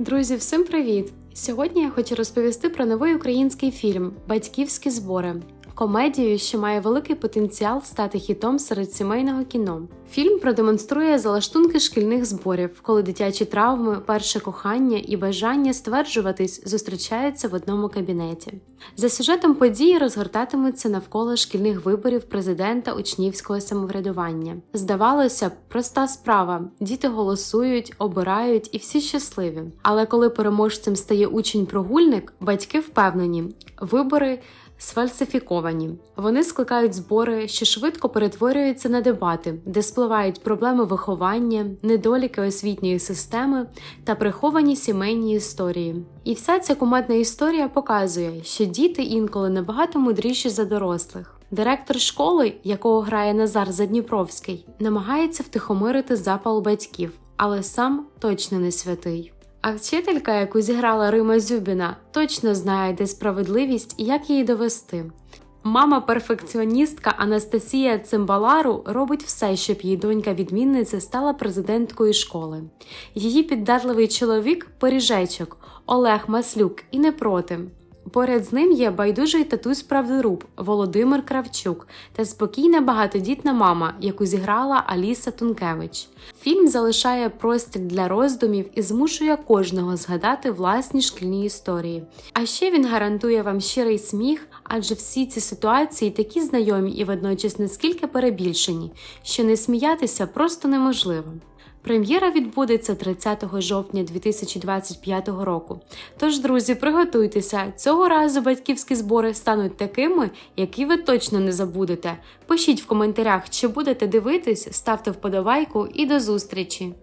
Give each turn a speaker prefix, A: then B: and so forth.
A: Друзі, всім привіт! Сьогодні я хочу розповісти про новий український фільм Батьківські збори. Комедію, що має великий потенціал стати хітом серед сімейного кіно. Фільм продемонструє залаштунки шкільних зборів, коли дитячі травми, перше кохання і бажання стверджуватись зустрічаються в одному кабінеті. За сюжетом події розгортатимуться навколо шкільних виборів президента учнівського самоврядування. Здавалося б, проста справа: діти голосують, обирають і всі щасливі. Але коли переможцем стає учень-прогульник, батьки впевнені, вибори сфальсифіковані. Вони скликають збори, що швидко перетворюються на дебати, де спливають проблеми виховання, недоліки освітньої системи та приховані сімейні історії. І вся ця кумедна історія показує, що діти інколи набагато мудріші за дорослих. Директор школи, якого грає Назар Задніпровський, намагається втихомирити запал батьків, але сам точно не святий. А вчителька, яку зіграла Рима Зюбіна, точно знає, де справедливість і як її довести. Мама перфекціоністка Анастасія Цимбалару робить все, щоб її донька відмінниця стала президенткою школи. Її піддатливий чоловік поріжечок Олег Маслюк і не проти. Поряд з ним є байдужий татусь правдоруб Володимир Кравчук та спокійна багатодітна мама, яку зіграла Аліса Тункевич. Фільм залишає простір для роздумів і змушує кожного згадати власні шкільні історії. А ще він гарантує вам щирий сміх, адже всі ці ситуації такі знайомі і водночас наскільки перебільшені, що не сміятися просто неможливо. Прем'єра відбудеться 30 жовтня 2025 року. Тож, друзі, приготуйтеся, цього разу батьківські збори стануть такими, які ви точно не забудете. Пишіть в коментарях, чи будете дивитись, ставте вподобайку і до зустрічі!